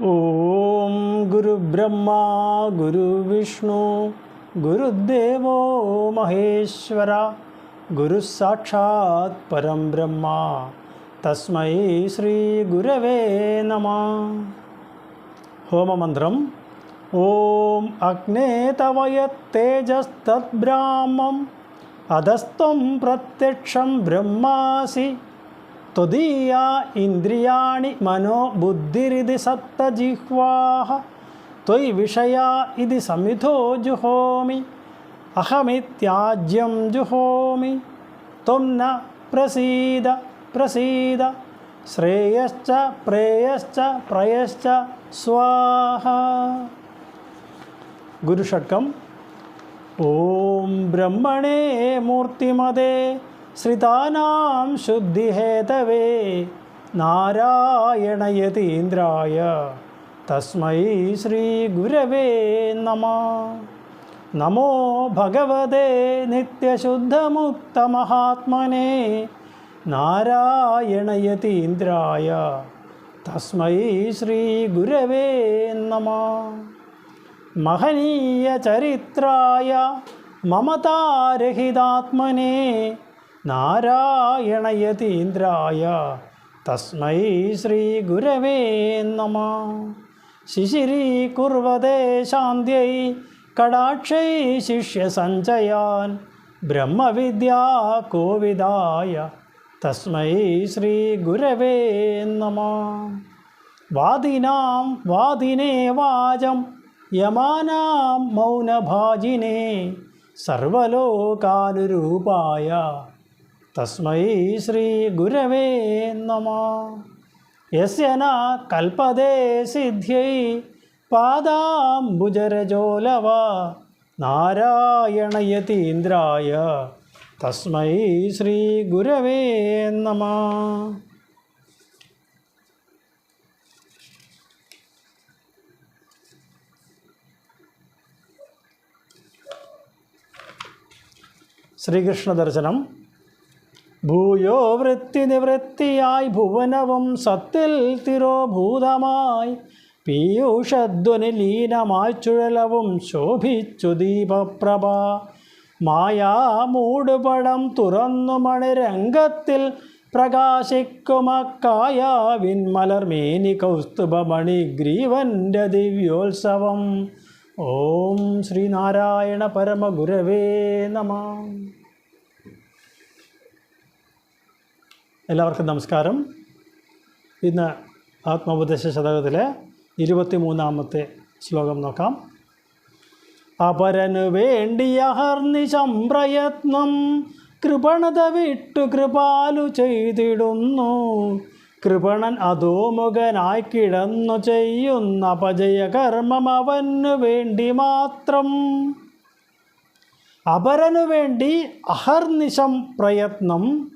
ॐ गुरुब्रह्मा गुरुविष्णु गुरुदेवो महेश्वरा गुरुस्साक्षात् परं ब्रह्मा तस्मै श्रीगुरवे नमः। होममन्त्रम् ॐ अग्ने तव यत्तेजस्तद्ब्राह्मम् अधस्त्वं प्रत्यक्षं ब्रह्मासि। त्वदीया इन्द्रियाणि मनो बुद्धिरिति सप्तजिह्वाः त्वयि विषया इति समिधो जुहोमि अहमित्याज्यं जुहोमि त्वं न प्रसीद प्रसीद श्रेयश्च प्रेयश्च प्रयश्च स्वाहा ശ്രിതാനാം ശുദ്ധിഹേതവേ നാരായണയതീന്ദ്രായ തസ്മൈ ശ്രീ ഗുരവേ നമ. നമോ ഭഗവതേ നിത്യശുദ്ധമുക്തമഹാത്മനെ നാരായണയതീന്ദ്രായ തസ്മൈ ശ്രീ ഗുരവേ നമ. മഹനീയ ചരിത്രായ മമതാരഹിതാത്മനെ നാരായണയതീന്ദ്രായ. തസ്മൈ ശ്രീഗുരവേ നമ. ശിശിരീകുർവതേ ശാന്തിയൈ. കടാക്ഷൈ ശിഷ്യസഞ്ചയാൻ ബ്രഹ്മവിദ്യാ കോവിദായ. തസ്മൈ ശ്രീഗുരവേ നമ. വാദിനാം വാദിനേ വാചം. യമാനാം മൗനഭാജിനേ. സർവലോകാനുരൂപായ. തസ്മൈ ശ്രീ ഗുരവേ നമ. യസ്യന കൽപ്പതേ സിദ്ധ്യൈ പാദാംബുജരജോലവ നാരായണയതീന്ദ്രായ. തസ്മൈ ശ്രീ ഗുരവേ നമ. ശ്രീകൃഷ്ണ ദർശനം ഭൂയോ വൃത്തി നിവൃത്തിയായി ഭുവനവും സത്തിൽ തിരോഭൂതമായി. പീയൂഷധ്വനി ലീനമായി ചുഴലവും ശോഭിച്ചു ദീപപ്രഭ. മായാമൂടുപടം തുറന്നു മണിരംഗത്തിൽ പ്രകാശിക്കുമക്കായ വിൻമലർമേനി കൗസ്തുഭമണി ഗ്രീവന്റെ ദിവ്യോത്സവം. ഓം ശ്രീനാരായണ പരമഗുരവേ നമ. എല്ലാവർക്കും നമസ്കാരം. ഇന്ന് ആത്മോപദേശ ശതകത്തിലെ ഇരുപത്തി മൂന്നാമത്തെ ശ്ലോകം നോക്കാം. അപരനു വേണ്ടിയഹർനി സംപ്രയത്നം പ്രയത്നം കൃപണത വിട്ടു കൃപാലു ചെയ്തിടുന്നു. കൃപണൻ അധോമുഖനായി കിടന്നു ചെയ്യുന്ന അപജയകർമ്മം അവനു വേണ്ടി മാത്രം. അപരനു വേണ്ടി അഹർനിശം പ്രയത്നം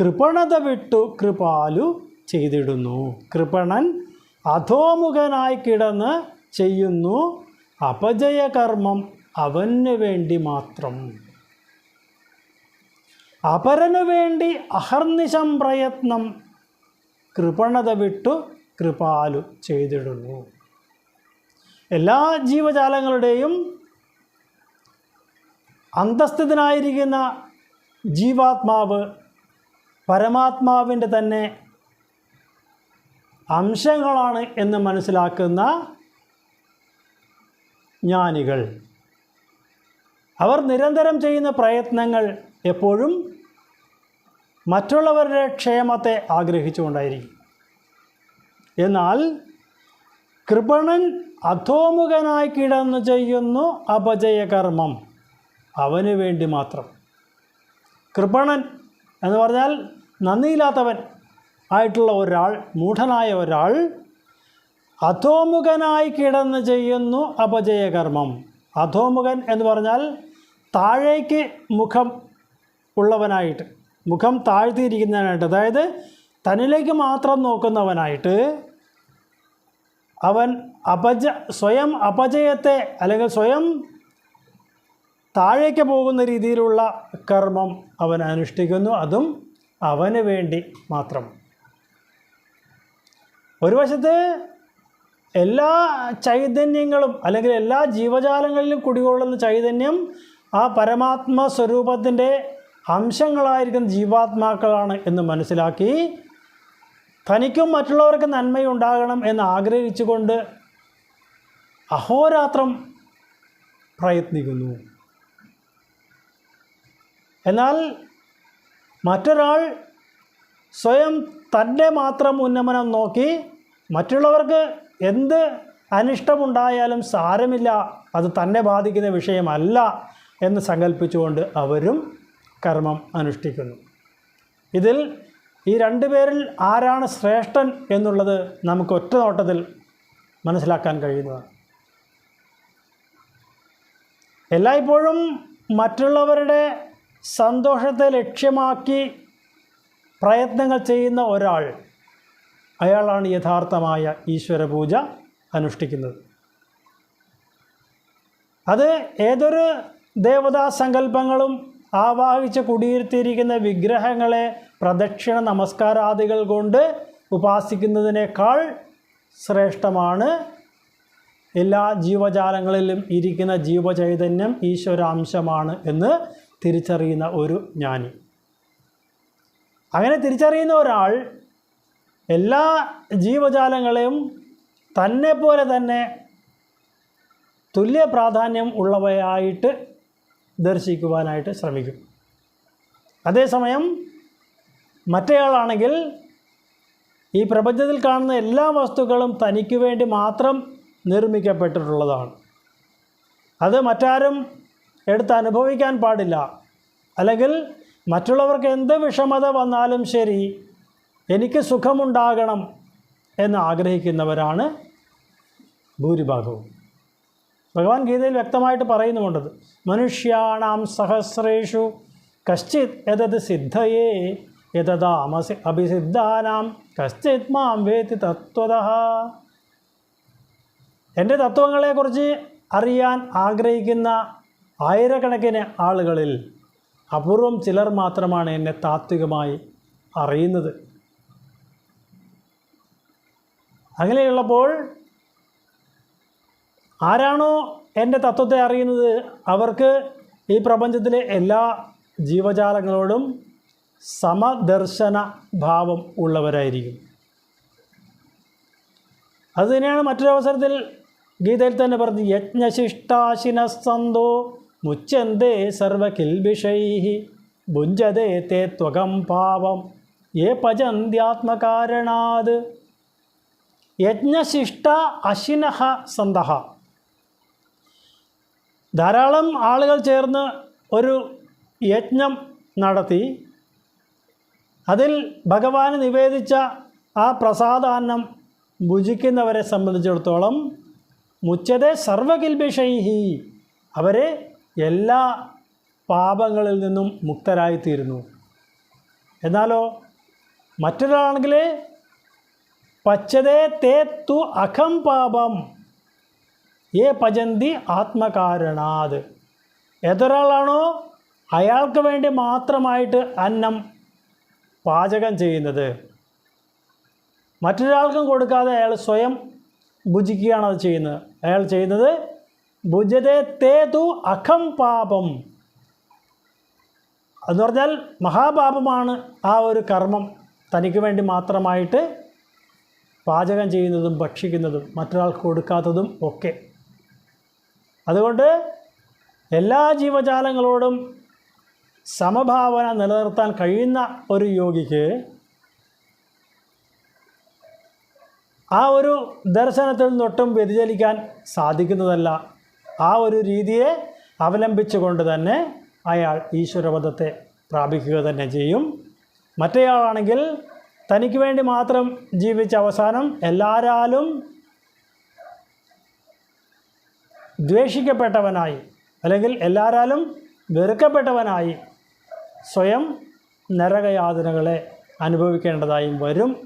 കൃപണത വിട്ടു കൃപാലു ചെയ്തിടുന്നു. കൃപണൻ അധോമുഖനായി കിടന്ന് ചെയ്യുന്നു. അപജയകർമ്മം അവന് വേണ്ടി മാത്രം. അപരനു വേണ്ടി അഹർനിശം പ്രയത്നം കൃപണത വിട്ടു കൃപാലു ചെയ്തിടുന്നു. എല്ലാ ജീവജാലങ്ങളുടെയും അന്തസ്ഥിതനായിരിക്കുന്ന ജീവാത്മാവ് പരമാത്മാവിന്റെ തന്നെ അംശങ്ങളാണ് എന്ന് മനസ്സിലാക്കുന്ന ജ്ഞാനികൾ. അവർ നിരന്തരം ചെയ്യുന്ന പ്രയത്നങ്ങൾ എപ്പോഴും മറ്റുള്ളവരുടെ ക്ഷേമത്തെ ആഗ്രഹിച്ചുകൊണ്ടായിരിക്കും. എന്നാൽ കൃപണൻ അധോമുഖനായി കിടന്നു ചെയ്യുന്നു അപജയകർമ്മം. അവന് വേണ്ടി മാത്രം. കൃപണൻ എന്ന് പറഞ്ഞാൽ നന്ദിയില്ലാത്തവൻ ആയിട്ടുള്ള ഒരാൾ മൂഢനായ ഒരാൾ അധോമുഖനായി കിടന്ന് ചെയ്യുന്നു അപജയകർമ്മം. അധോമുഖൻ എന്ന് പറഞ്ഞാൽ താഴേക്ക് മുഖം ഉള്ളവനായിട്ട് മുഖം താഴ്ത്തിയിരിക്കുന്നവനായിട്ട്. അതായത് തന്നിലേക്ക് മാത്രം നോക്കുന്നവനായിട്ട് അവൻ അപജ സ്വയം അപജയത്തെ അല്ലെങ്കിൽ സ്വയം താഴേക്ക് പോകുന്ന രീതിയിലുള്ള കർമ്മം അവൻ അനുഷ്ഠിക്കുന്നു. അതും അവന് വേണ്ടി മാത്രം. ഒരു വശത്ത് എല്ലാ ചൈതന്യങ്ങളും അല്ലെങ്കിൽ എല്ലാ ജീവജാലങ്ങളിലും കുടികൊള്ളുന്ന ചൈതന്യം ആ പരമാത്മ സ്വരൂപത്തിന്റെ അംശങ്ങളായിരിക്കുന്ന ജീവാത്മാക്കളാണ് എന്ന് മനസ്സിലാക്കി തനിക്കും മറ്റുള്ളവർക്ക് നന്മയുണ്ടാകണം എന്ന് ആഗ്രഹിച്ചുകൊണ്ട് അഹോരാത്രം പ്രയത്നിക്കുന്നു. എന്നാൽ മറ്റൊരാൾ സ്വയം തന്റെ മാത്രം ഉന്നമനം നോക്കി മറ്റുള്ളവർക്ക് എന്ത് അനിഷ്ടമുണ്ടായാലും സാരമില്ല അത് തന്നെ ബാധിക്കുന്ന വിഷയമല്ല എന്ന് സങ്കല്പിച്ചുകൊണ്ട് അവരും കർമ്മം അനുഷ്ഠിക്കുന്നു. ഇതിൽ ഈ രണ്ടു പേരിൽ ആരാണ് ശ്രേഷ്ഠൻ എന്നുള്ളത് നമുക്ക് ഒറ്റ നോട്ടത്തിൽ മനസ്സിലാക്കാൻ കഴിയുന്നതാണ്. എല്ലായ്പ്പോഴും മറ്റുള്ളവരുടെ സന്തോഷത്തെ ലക്ഷ്യമാക്കി പ്രയത്നങ്ങൾ ചെയ്യുന്ന ഒരാൾ അയാളാണ് യഥാർത്ഥമായ ഈശ്വര പൂജ അനുഷ്ഠിക്കുന്നത്. അത് ഏതൊരു ദേവതാ സങ്കല്പങ്ങളും ആവാഹിച്ച് കുടിയിരുത്തിയിരിക്കുന്ന വിഗ്രഹങ്ങളെ പ്രദക്ഷിണ നമസ്കാരാദികൾ കൊണ്ട് ഉപാസിക്കുന്നതിനേക്കാൾ ശ്രേഷ്ഠമാണ് എല്ലാ ജീവജാലങ്ങളിലും ഇരിക്കുന്ന ജീവചൈതന്യം ഈശ്വരാംശമാണ് എന്ന് തിരിച്ചറിയുന്ന ഒരു ജ്ഞാനി. അങ്ങനെ തിരിച്ചറിയുന്ന ഒരാൾ എല്ലാ ജീവജാലങ്ങളെയും തന്നെ പോലെ തന്നെ തുല്യ പ്രാധാന്യം ഉള്ളവയായിട്ട് ദർശിക്കുവാനായിട്ട് ശ്രമിക്കും. അതേസമയം മറ്റേയാളാണെങ്കിൽ ഈ പ്രപഞ്ചത്തിൽ കാണുന്ന എല്ലാ വസ്തുക്കളും തനിക്ക് വേണ്ടി മാത്രം നിർമ്മിക്കപ്പെട്ടിട്ടുള്ളതാണ്. അത് മറ്റാരും എടുത്ത് അനുഭവിക്കാൻ പാടില്ല. അല്ലെങ്കിൽ മറ്റുള്ളവർക്ക് എന്ത് വിഷമത വന്നാലും ശരി എനിക്ക് സുഖമുണ്ടാകണം എന്ന് ആഗ്രഹിക്കുന്നവരാണ് ഭൂരിഭാഗവും. ഭഗവാൻ ഗീതയിൽ വ്യക്തമായിട്ട് പറയുന്നുമുണ്ടത് മനുഷ്യാണാം സഹസ്രേഷു കശ്ചിത് എതത് സിദ്ധയേ യതതാമസി അഭിസിദ്ധാനാം കശ്ചിത് മാം വേത്തി തത്വത എന്റെ തത്വങ്ങളെക്കുറിച്ച് അറിയാൻ ആഗ്രഹിക്കുന്ന ആയിരക്കണക്കിന് ആളുകളിൽ അപൂർവം ചിലർ മാത്രമാണ് എന്നെ താത്വികമായി അറിയുന്നത്. അങ്ങനെയുള്ളപ്പോൾ ആരാണോ എന്റെ തത്വത്തെ അറിയുന്നത്? അവർക്ക് ഈ പ്രപഞ്ചത്തിലെ എല്ലാ ജീവജാലങ്ങളോടും സമദർശന ഭാവം ഉള്ളവരായിരിക്കും. അത് തന്നെയാണ് മറ്റൊരു അവസരത്തിൽ ഗീതയിൽ തന്നെ പറഞ്ഞു യജ്ഞശിഷ്ടാശിനസ്സന്തോ മുച്ചന്തേ സർവകിൽബിഷൈ ഭുഞ്ചതേ തേ ത്വകം പാവം ഏ പജന്ത്യാത്മകാരണാത് യജ്ഞശിഷ്ട അശിനഹ സന്തഹ ധാരാളം ആളുകൾ ചേർന്ന് ഒരു യജ്ഞം നടത്തി. അതിൽ ഭഗവാന് നിവേദിച്ച ആ പ്രസാദാന്നം ഭുജിക്കുന്നവരെ സംബന്ധിച്ചിടത്തോളം മുച്ചതെ സർവകിൽബിഷൈഹി അവരെ എല്ലാ പാപങ്ങളിൽ നിന്നും മുക്തരായിത്തീരുന്നു. എന്നാലോ മറ്റൊരാളാണെങ്കിൽ പച്ചതേ തേ തു അഖം പാപം ഏ പജന്തി ആത്മകാരണാത്. ഏതൊരാളാണോ അയാൾക്ക് വേണ്ടി മാത്രമായിട്ട് അന്നം പാചകം ചെയ്യുന്നത്. മറ്റൊരാൾക്കും കൊടുക്കാതെ അയാൾ സ്വയം ഭുജിക്കുകയാണ് അത് ചെയ്യുന്നത്. അയാൾ ചെയ്യുന്നത് ഭുജതേ തേതു അഖം പാപം. എന്ന് പറഞ്ഞാൽ മഹാപാപമാണ് ആ ഒരു കർമ്മം തനിക്ക് വേണ്ടി മാത്രമായിട്ട് പാചകം ചെയ്യുന്നതും ഭക്ഷിക്കുന്നതും മറ്റൊരാൾക്ക് കൊടുക്കാത്തതും ഒക്കെ. അതുകൊണ്ട് എല്ലാ ജീവജാലങ്ങളോടും സമഭാവന നിലനിർത്താൻ കഴിയുന്ന ഒരു യോഗിക്ക് ആ ഒരു ദർശനത്തിൽ നിന്നൊട്ടും വ്യതിചലിക്കാൻ സാധിക്കുന്നതല്ല. ആ ഒരു രീതിയെ അവലംബിച്ചുകൊണ്ട് തന്നെ അയാൾ ഈശ്വരപദത്തെ പ്രാപിക്കുക തന്നെ ചെയ്യും. മറ്റേയാളാണെങ്കിൽ തനിക്ക് വേണ്ടി മാത്രം ജീവിച്ച അവസാനം എല്ലാരാലും ദ്വേഷിക്കപ്പെട്ടവനായി അല്ലെങ്കിൽ എല്ലാരാലും വെറുക്കപ്പെട്ടവനായി സ്വയം നരകയാതനകളെ അനുഭവിക്കേണ്ടതായും വരും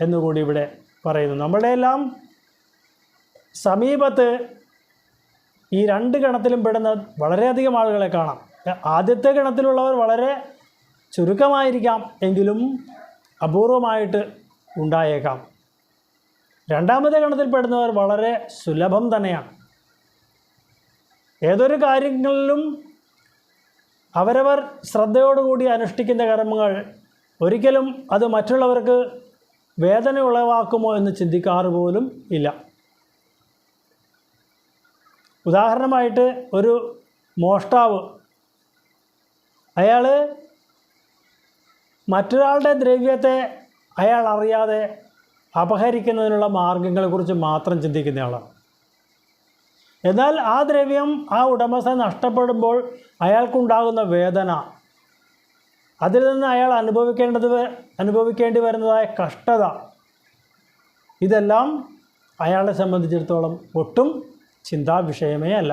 എന്നുകൂടി ഇവിടെ പറയുന്നു. നമ്മളുടെ എല്ലാം സമീപത്ത് ഈ രണ്ട് ഗണത്തിലും പെടുന്ന വളരെയധികം ആളുകളെ കാണാം. ആദ്യത്തെ ഗണത്തിലുള്ളവർ വളരെ ചുരുക്കമായിരിക്കാം എങ്കിലും അപൂർവമായിട്ട് ഉണ്ടായേക്കാം. രണ്ടാമത്തെ ഗണത്തിൽപ്പെടുന്നവർ വളരെ സുലഭം തന്നെയാണ്. ഏതൊരു കാര്യങ്ങളിലും അവരവർ ശ്രദ്ധയോടുകൂടി അനുഷ്ഠിക്കുന്ന കർമ്മങ്ങൾ ഒരിക്കലും അത് മറ്റുള്ളവർക്ക് വേദന ഉളവാക്കുമോ എന്ന് ചിന്തിക്കാറ് പോലും ഇല്ല. ഉദാഹരണമായിട്ട് ഒരു മോഷ്ടാവ് അയാൾ മറ്റൊരാളുടെ ദ്രവ്യത്തെ അയാൾ അറിയാതെ അപഹരിക്കുന്നതിനുള്ള മാർഗങ്ങളെക്കുറിച്ച് മാത്രം ചിന്തിക്കുന്നയാളാണ് എന്നാൽ ആ ദ്രവ്യം ആ ഉടമസ്ഥ നഷ്ടപ്പെടുമ്പോൾ അയാൾക്കുണ്ടാകുന്ന വേദന അതിൽ നിന്ന് അയാൾ അനുഭവിക്കേണ്ടത് അനുഭവിക്കേണ്ടി വരുന്നതായ കഷ്ടത ഇതെല്ലാം അയാളെ സംബന്ധിച്ചിടത്തോളം ഒട്ടും ചിന്താ വിഷയമേ അല്ല.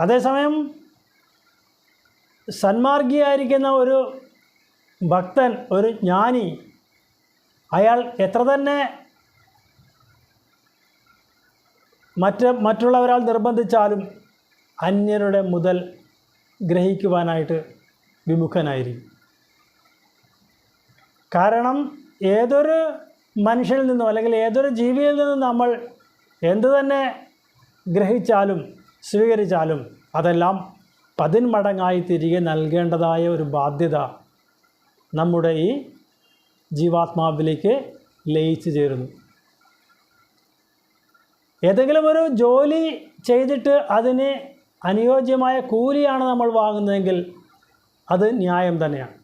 അതേസമയം സന്മാർഗിയായിരിക്കുന്ന ഒരു ഭക്തൻ ഒരു ജ്ഞാനി അയാൾ എത്ര തന്നെ മറ്റ് മറ്റുള്ളവരാൾ നിർബന്ധിച്ചാലും അന്യരുടെ മുതൽ ഗ്രഹിക്കുവാനായിട്ട് വിമുഖനായിരിക്കും. കാരണം ഏതൊരു മനുഷ്യനിൽ നിന്നും അല്ലെങ്കിൽ ഏതൊരു ജീവിയിൽ നിന്നും നമ്മൾ എന്തു തന്നെ ഗ്രഹിച്ചാലും സ്വീകരിച്ചാലും അതെല്ലാം പതിന്മടങ്ങായി തിരികെ നൽകേണ്ടതായ ഒരു ബാധ്യത നമ്മുടെ ഈ ജീവാത്മാവിലേക്ക് ലയിച്ചു ചേരുന്നു. ഏതെങ്കിലും ഒരു ജോലി ചെയ്തിട്ട് അതിന് അനുയോജ്യമായ കൂലിയാണ് നമ്മൾ വാങ്ങുന്നതെങ്കിൽ അത് ന്യായം തന്നെയാണ്.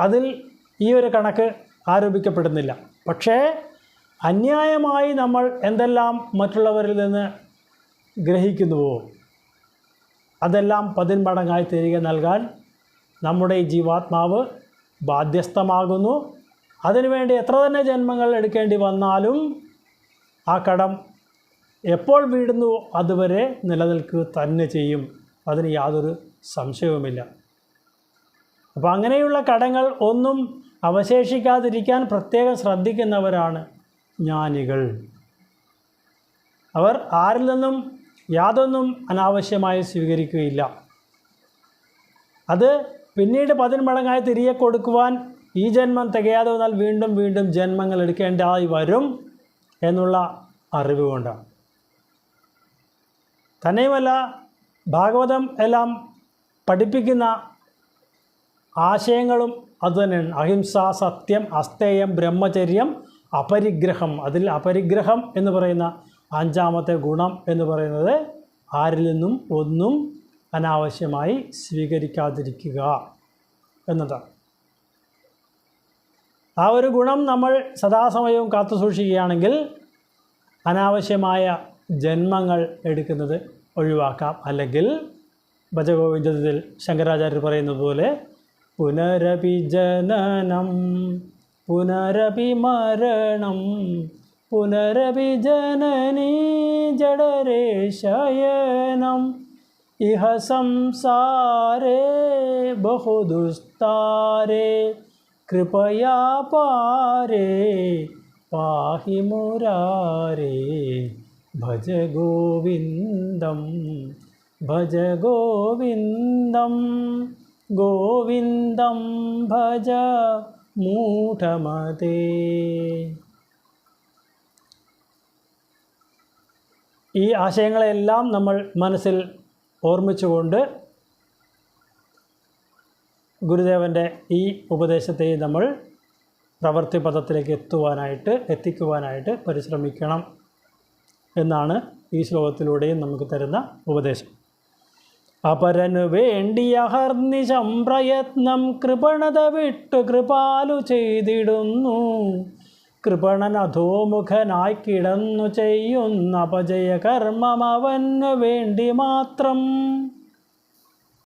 അതിൽ ഈ ഒരു കണക്ക് ആരോപിക്കപ്പെടുന്നില്ല. പക്ഷേ അന്യായമായി നമ്മൾ എന്തെല്ലാം മറ്റുള്ളവരിൽ നിന്ന് ഗ്രഹിക്കുന്നുവോ അതെല്ലാം പതിന്മടങ്ങായി തിരികെ നൽകാൻ നമ്മുടെ ജീവാത്മാവ് ബാധ്യസ്ഥമാകുന്നു. അതിനുവേണ്ടി എത്ര തന്നെ ജന്മങ്ങൾ എടുക്കേണ്ടി വന്നാലും ആ കടം എപ്പോൾ വീടുന്നു അതുവരെ നിലനിൽക്കുക തന്നെ ചെയ്യും. അതിന് യാതൊരു സംശയവുമില്ല. അപ്പോൾ അങ്ങനെയുള്ള കടങ്ങൾ ഒന്നും അവശേഷിക്കാതിരിക്കാൻ പ്രത്യേകം ശ്രദ്ധിക്കുന്നവരാണ് ജ്ഞാനികൾ. അവർ ആരിൽ നിന്നും യാതൊന്നും അനാവശ്യമായി സ്വീകരിക്കുകയില്ല. അത് പിന്നീട് പതിന്മടങ്ങായി തിരികെ കൊടുക്കുവാൻ ഈ ജന്മം തികയാതെ വന്നാൽ വീണ്ടും വീണ്ടും ജന്മങ്ങൾ എടുക്കേണ്ടതായി വരും എന്നുള്ള അറിവ് കൊണ്ടാണ്. തന്നെയുമല്ല ഭാഗവതം എല്ലാം പഠിപ്പിക്കുന്ന ആശയങ്ങളും അതുതന്നെയാണ്. അഹിംസ സത്യം അസ്തേയം ബ്രഹ്മചര്യം അപരിഗ്രഹം. അതിൽ അപരിഗ്രഹം എന്ന് പറയുന്ന അഞ്ചാമത്തെ ഗുണം എന്ന് പറയുന്നത് ആരിൽ നിന്നും ഒന്നും അനാവശ്യമായി സ്വീകരിക്കാതിരിക്കുക എന്നതാണ്. ആ ഒരു ഗുണം നമ്മൾ സദാസമയവും കാത്തു സൂക്ഷിക്കുകയാണെങ്കിൽ അനാവശ്യമായ ജന്മങ്ങൾ എടുക്കുന്നത് ഒഴിവാക്കാം. അല്ലെങ്കിൽ ഭജഗോവിന്ദത്തിൽ ശങ്കരാചാര്യർ പറയുന്നത് പോലെ പുനരപി ജനനം പുനരഭിജനനീ ജഡരേ ശയനം ഇഹ സംസാരേ ബഹുദുസ്താരേ കൃപയാ പാരേ പാഹി മുരാരേ. ഭജ ഗോവിന്ദം ഭജ ഗോവിന്ദം ഗോവിന്ദം ഭജ മൂഢമതേ. ഈ ആശയങ്ങളെല്ലാം നമ്മൾ മനസ്സിൽ ഓർമ്മിച്ചുകൊണ്ട് ഗുരുദേവന്റെ ഈ ഉപദേശത്തെ നമ്മൾ പ്രവൃത്തി പദത്തിലേക്ക് എത്തുവാനായിട്ട് എത്തിക്കുവാനായിട്ട് പരിശ്രമിക്കണം എന്നാണ് ഈ ശ്ലോകത്തിലൂടെയും നമുക്ക് തരുന്ന ഉപദേശം. അപരനു വേണ്ടി അഹർനിശം പ്രയത്നം കൃപണത വിട്ടു കൃപാലു ചെയ്തിടുന്നു. കൃപണൻ അധോമുഖനായി കിടന്നു ചെയ്യുന്ന അപജയകർമ്മം അവനു വേണ്ടി മാത്രം.